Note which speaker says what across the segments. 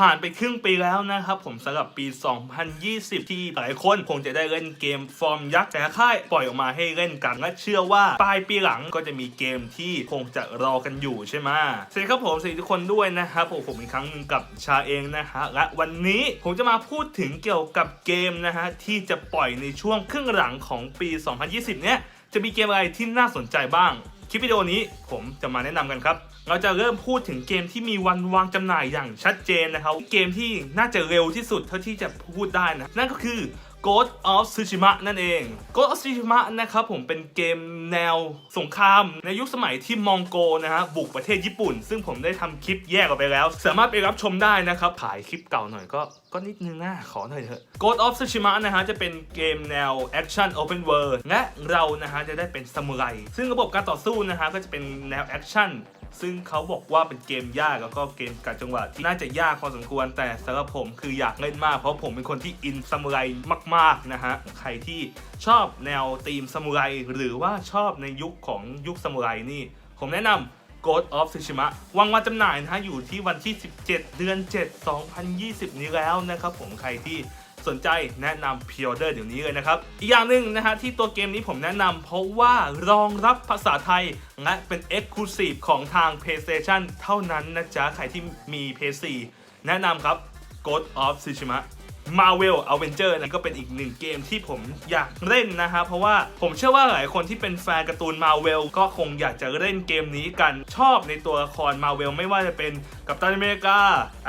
Speaker 1: ผ่านไปครึ่งปีแล้วนะครับผมสำหรับปี 2020 ที่หลายคนคงจะได้เล่นเกมฟอร์มยักษ์แต่ค่ายปล่อยออกมาให้เล่นกันและเชื่อว่าปลายปีหลังก็จะมีเกมที่คงจะรอกันอยู่ใช่ไหมสวัสดีครับผมสวัสดีทุกคนด้วยนะครับผมผมอีกครั้งหนึงกับชาเองนะฮะและวันนี้ผมจะมาพูดถึงเกี่ยวกับเกมนะฮะที่จะปล่อยในช่วงครึ่งหลังของปี 2020 เนี้ยจะมีเกมอะไรที่น่าสนใจบ้าง คลิปวิดีโอนี้ผมจะมาแนะนำกันครับ เราจะเริ่มพูดถึงเกมที่มีวันวางจำหน่ายอย่างชัดเจนนะครับ เกมที่น่าจะเร็วที่สุดเท่าที่จะพูดได้นะ นั่นก็คือ Ghost of Tsushima นั่นเอง Ghost of Tsushima นะครับผมเป็นเกมแนวสงคราม ในยุคสมัยที่มองโกนะฮะบุกประเทศญี่ปุ่น ซึ่งผมได้ทำคลิปแยกออกไปแล้ว สามารถไปรับชมได้นะครับถ่ายคลิปเก่าหน่อยก็ก็นิดนึงนะขอหน่อยเถอะ Ghost of Tsushima นะฮะจะเป็นเกมแนว Action Open World และเรานะฮะจะได้เป็นซามูไร ซึ่งระบบการต่อสู้นะฮะก็จะเป็นแนว Action ซึ่งเขาบอกว่าเป็นเกมยากแล้วก็เกมการจังหวะที่น่าจะยากพอสมควรแต่สำหรับผมคืออยากเล่นมากเพราะผมเป็นคนที่อินซามูไรมากๆนะฮะ ใครที่ชอบแนวธีมซามูไรหรือว่าชอบในยุคของยุคซามูไรนี่ ผมแนะนำ Ghost of Tsushima วางวันจำหน่ายนะฮะ อยู่ที่วันที่ 17 เดือน 7 2020 นี้แล้วนะครับผมใครที่สนใจแนะนำพิออเดอร์เดี๋ยวนี้เลยนะครับ อีกอย่างหนึ่งนะฮะที่ตัวเกมนี้ผมแนะนำเพราะว่ารองรับภาษาไทย และเป็น Exclusive ของทาง PlayStation เท่านั้นนะจ๊ะ ใครที่มี PS4 แนะนำครับ Ghost of Tsushima Marvel Avenger นะก็เป็นอีกหนึ่งเกมที่ผมอยากเล่นนะฮะเพราะว่าผมเชื่อว่าหลายคนที่เป็นแฟนการ์ตูน Marvel ก็คงอยากจะเล่นเกมนี้กันชอบในตัวละคร Marvel ไม่ว่าจะเป็นกัปตันอเมริกา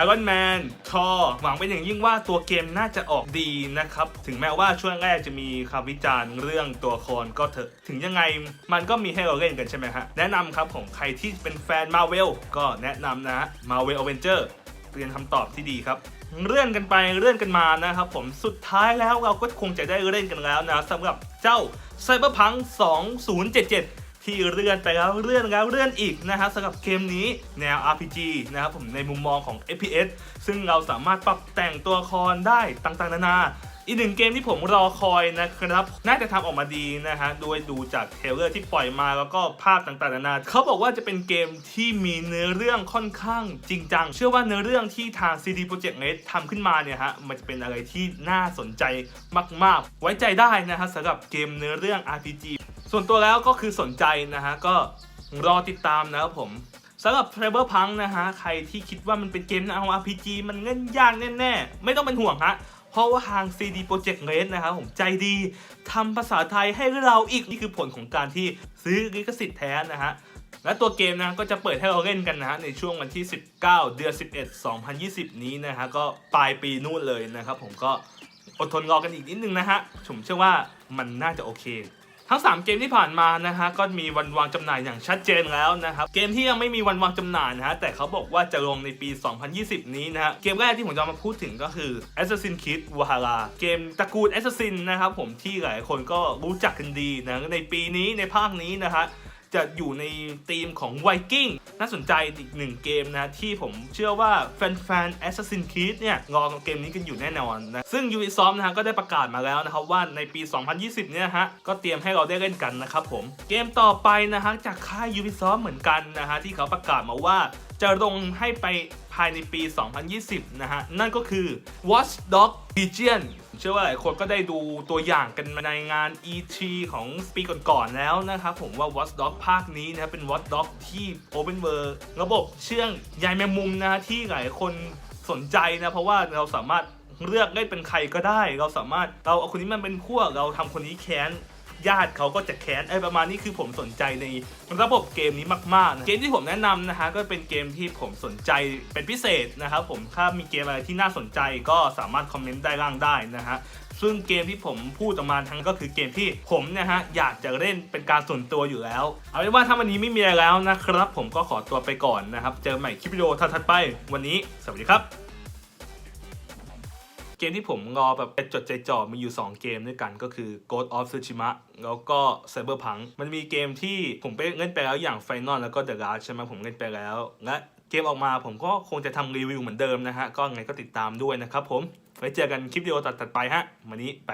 Speaker 1: Iron Man ทอหวังเป็นอย่างยิ่งว่าตัวเกมน่าจะออกดีนะครับถึงแม้ว่าช่วงแรกจะมีคำวิจารณ์เรื่องตัวละครก็เถอะถึงยังไงมันก็มีให้เราเล่นกันใช่ไหมฮะแนะนำครับของใครที่เป็นแฟน Marvel ก็แนะนำนะฮะ Marvel Avenger เรียนคำตอบที่ดีครับ เลื่อนกันไปเลื่อนกันมานะครับผมสุดท้ายแล้วเราก็คงจะได้เล่นกันแล้วนะสำหรับเจ้า Cyberpunk 2077ที่เลื่อนไปแล้วเลื่อนแล้วเลื่อนอีกนะฮะสำหรับเกมนี้แนว RPG นะครับผมในมุมมองของ FPS ซึ่งเราสามารถปรับแต่งตัวละครได้ต่างๆนานา อีกหนึ่งเกมที่ผมรอคอยนะครับ น่าจะทำออกมาดีนะฮะ โดยดูจากเทเลอร์ที่ปล่อยมาแล้วก็ภาพต่างๆนานาเขาบอกว่าจะเป็นเกมที่มีเนื้อเรื่องค่อนข้างจริงจัง เชื่อว่าเนื้อเรื่องที่ทาง CD Projekt Red ทำขึ้นมาเนี่ยฮะ มันจะเป็นอะไรที่น่าสนใจมากๆ ไว้ใจได้นะฮะสำหรับเกมเนื้อเรื่อง RPG ส่วนตัวแล้วก็คือสนใจนะฮะ ก็รอติดตามนะครับผมสำหรับ t r a v e r Punk นะฮะ ใครที่คิดว่ามันเป็นเกมแนว RPG มันเล่นยากแน่ๆ ไม่ต้องเป็นห่วงฮะ เพราะว่าทาง CD Projekt Red นะครับผมใจดีทำภาษาไทยให้เราอีกนี่คือผลของการที่ซื้อลิขสิทธิ์แท้นะฮะและตัวเกมนะก็จะเปิดให้เราเล่นกันนะฮะในช่วงวันที่ 19 เดือน 11 2020 นี้นะฮะก็ปลายปีนู่นเลยนะครับผมก็อดทนรอกันอีกนิดนึงนะฮะผมเชื่อว่ามันน่าจะโอเค ทั้ง 3 เกมที่ผ่านมานะฮะก็มีวันวางจำหน่ายอย่างชัดเจนแล้วนะครับเกมที่ยังไม่มีวันวางจำหน่ายนะฮะแต่เขาบอกว่าจะลงในปี 2020 นี้นะฮะเกมแรกที่ผมจะมาพูดถึงก็คือ Assassin's Creed Valhalla เกมตระกูล Assassin นะครับผมที่หลายคนก็รู้จักกันดีนะในปีนี้ในภาคนี้นะฮะ จะอยู่ในธีมของไวกิ้งน่าสนใจอีกหนึ่งเกมนะ ที่ผมเชื่อว่าแฟนๆ Assassin's Creed เนี่ยรอเกมนี้กันอยู่แน่นอนนะ ซึ่ง Ubisoft นะฮะก็ได้ประกาศมาแล้วนะครับว่าในปี 2020 เนี่ยฮะ ก็เตรียมให้เราได้เล่นกันนะครับผม เกมต่อไปนะฮะ จากค่าย Ubisoft เหมือนกันนะฮะ ที่เขาประกาศมาว่าจะลงให้ไปภายในปี 2020 นะฮะ นั่นก็คือ Watch Dogs Legion เชื่อว่าหลายคนก็ได้ดูตัวอย่างกันมาในงาน E3 ของปีก่อนๆแล้วนะครับผมว่า Watch Dog ภาคนี้นะเป็น Watch Dog ที่ Open World ระบบเชื่องใยแมงมุมนะที่หลายคนสนใจนะ เพราะว่าเราสามารถเลือกได้เป็นใครก็ได้ เราสามารถเราเอาคนนี้มันเป็นพวกเราทำคนนี้แค้น ญาติเขาก็จะแค้นไอ้ประมาณนี้คือผมสนใจในระบบเกมนี้มากๆนะเกมที่ผมแนะนำนะฮะก็เป็นเกมที่ผมสนใจเป็นพิเศษนะครับผมถ้ามีเกมอะไรที่น่าสนใจก็สามารถคอมเมนต์ได้ล่างได้นะฮะซึ่งเกมที่ผมพูดออกมาทั้งก็คือเกมที่ผมนะฮะอยากจะเล่นเป็นการส่วนตัวอยู่แล้ว เอาเป็นว่าถ้าวันนี้ไม่มีอะไรแล้วนะครับ ผมก็ขอตัวไปก่อนนะครับ เจอใหม่คลิปวิดีโอถัดๆไปวันนี้ สวัสดีครับ เกมที่ผมรอแบบจดใจจ่อมีอยู่ 2 เกมด้วยกันก็คือ Ghost of Tsushima แล้วก็ Cyberpunk มันมีเกมที่ผมไปเล่นไปแล้วอย่าง Final แล้วก็ The Last ใช่ไหมผมเล่นไปแล้ว และเกมออกมาผมก็คงจะทำรีวิวเหมือนเดิมนะฮะ ก็ไงก็ติดตามด้วยนะครับผม ไว้เจอกันคลิปวิดีโอตัดๆไปฮะ วันนี้ไป